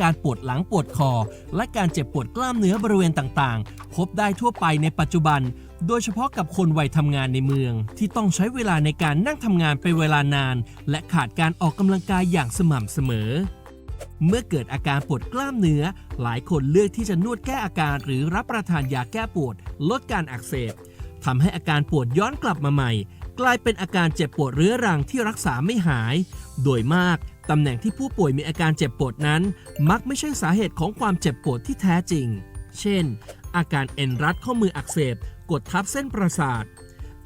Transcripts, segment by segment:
การปวดหลังปวดคอ และการเจ็บปวดกล้ามเนื้อบริเวณต่างๆ พบได้ทั่วไปในปัจจุบัน โดยเฉพาะกับคนวัยทำงานในเมือง ที่ต้องใช้เวลาในการนั่งทำงานเป็นเวลานาน และขาดการออกกำลังกายอย่างสม่ำเสมอ เมื่อเกิดอาการปวดกล้ามเนื้อ หลายคนเลือกที่จะนวดแก้อาการหรือรับประทานยาแก้ปวด ลดการอักเสบทำให้อาการปวดย้อนกลับมาใหม่ กลายเป็นอาการเจ็บปวดเรื้อรังที่รักษาไม่หาย โดยมาก ตำแหน่งที่ผู้ป่วยมีอาการเจ็บปวดนั้น มักไม่ใช่สาเหตุของความเจ็บปวดที่แท้จริง เช่น อาการเอ็นรัดข้อมืออักเสบ กดทับเส้นประสาท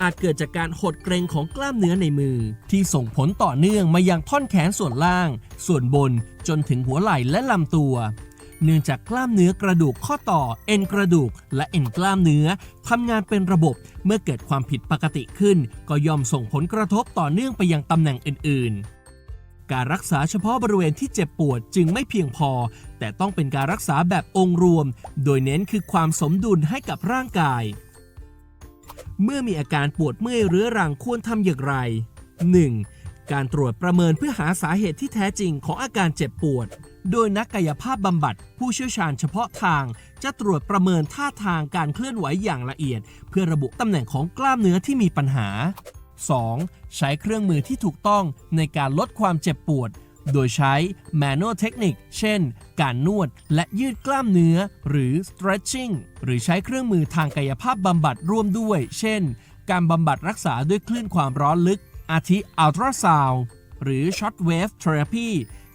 อาจเกิดจากการหดเกร็งของกล้ามเนื้อในมือ ที่ส่งผลต่อเนื่องมายังท่อนแขนส่วนล่าง ส่วนบนจนถึงหัวไหล่และลำตัว เนื่องจากกล้ามเนื้อกระดูกข้อต่อ เอ็นกระดูก และเอ็นกล้ามเนื้อทำงานเป็นระบบเมื่อเกิดความผิดปกติขึ้น ก็ย่อมส่งผลกระทบต่อเนื่องไปยังตำแหน่งอื่นๆ การรักษาเฉพาะบริเวณที่เจ็บปวดจึงไม่เพียงพอ แต่ต้องเป็นการรักษาแบบองค์รวม โดยเน้นคือความสมดุลให้กับร่างกาย เมื่อมีอาการปวดเมื่อยเรื้อรังควรทำอย่างไร 1. การตรวจประเมินเพื่อหาสาเหตุที่แท้จริงของอาการเจ็บปวด โดยนักกายภาพบำบัด ผู้เชี่ยวชาญเฉพาะทาง จะตรวจประเมินท่าทางการเคลื่อนไหวอย่างละเอียด เพื่อระบุตำแหน่งของกล้ามเนื้อที่มีปัญหา 2. ใช้เครื่องมือที่ถูกต้องในการลดความเจ็บปวด โดยใช้ manual technique เช่น การนวดและยืดกล้ามเนื้อ หรือ stretching หรือใช้เครื่องมือทางกายภาพบำบัดร่วมด้วย เช่น การบำบัดรักษาด้วยคลื่นความร้อนลึก อาทิ ultrasound หรือ short wave therapy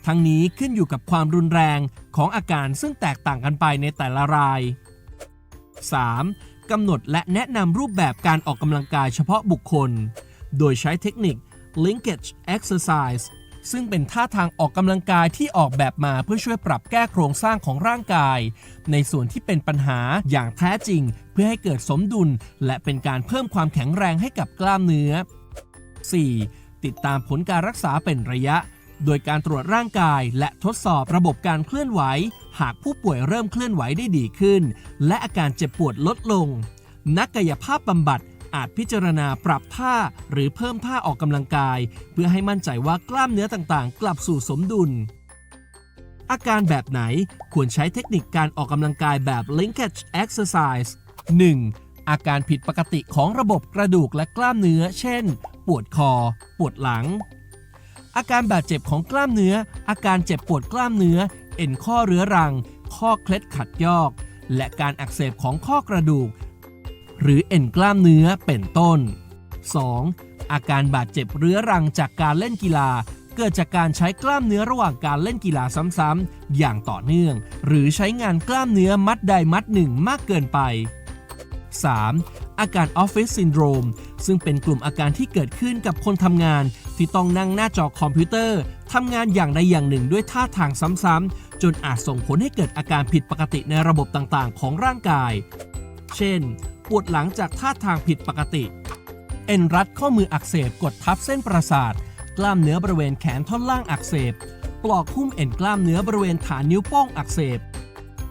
ทั้งนี้ขึ้นอยู่กับความรุนแรงของอาการซึ่งแตกต่างกันไปในแต่ละราย 3. กำหนดและแนะนำรูปแบบการออกกำลังกายเฉพาะบุคคล โดยใช้เทคนิค linkage exercise ซึ่งเป็นท่าทางออกกำลังกายที่ออกแบบมาเพื่อช่วยปรับแก้โครงสร้างของร่างกาย ในส่วนที่เป็นปัญหาอย่างแท้จริง เพื่อให้เกิดสมดุล และเป็นการเพิ่มความแข็งแรงให้กับกล้ามเนื้อ 4. ติดตามผลการรักษาเป็นระยะ โดยการตรวจร่างกายและทดสอบระบบการเคลื่อนไหว หากผู้ป่วยเริ่มเคลื่อนไหวได้ดีขึ้น และอาการเจ็บปวดลดลง นักกายภาพบำบัด อาจพิจารณาปรับท่าหรือเพิ่มท่าออกกำลังกาย เพื่อให้มั่นใจว่ากล้ามเนื้อต่างๆ กลับสู่สมดุล อาการแบบไหนควรใช้เทคนิคการออกกำลังกายแบบ linkage exercise 1. อาการผิดปกติของระบบกระดูกและกล้ามเนื้อ เช่น ปวดคอ ปวดหลัง อาการบาดเจ็บของกล้ามเนื้อ อาการเจ็บปวดกล้ามเนื้อ เอ็นข้อเรื้อรัง ข้อเคล็ดขัดยอก และการอักเสบของข้อกระดูก หรือเอ็นกล้ามเนื้อเป็นต้น 2. อาการบาดเจ็บเรื้อรังจากการเล่นกีฬา เกิดจากการใช้กล้ามเนื้อระหว่างการเล่นกีฬาซ้ำๆอย่างต่อเนื่อง หรือใช้งานกล้ามเนื้อมัดใดมัดหนึ่งมากเกินไป 3. อาการออฟฟิศซินโดรมซึ่งเป็นกลุ่มอาการที่เกิดขึ้นกับคนทำงาน ที่ต้องนั่งหน้าจอคอมพิวเตอร์ทำงานอย่างใดอย่างหนึ่งด้วยท่าทางซ้ำๆจนอาจส่งผลให้เกิดอาการผิดปกติในระบบต่างๆ ของร่างกาย เช่น ปวดหลังจากท่าทางผิดปกติ เอ็นรัดข้อมืออักเสบกดทับเส้นประสาท กล้ามเนื้อบริเวณแขนท่อนล่างอักเสบ ปลอกหุ้มเอ็นกล้ามเนื้อบริเวณฐานนิ้วโป้งอักเสบ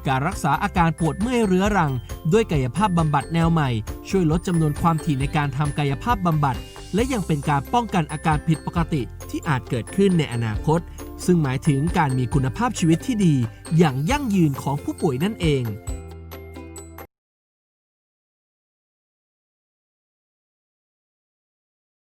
การรักษาอาการปวดเมื่อยเรื้อรัง ด้วยกายภาพบำบัดแนวใหม่ ช่วยลดจำนวนความถี่ในการทำกายภาพบำบัด และยังเป็นการป้องกันอาการผิดปกติที่อาจเกิดขึ้นในอนาคต ซึ่งหมายถึงการมีคุณภาพชีวิตที่ดี อย่างยั่งยืนของผู้ป่วยนั่นเอง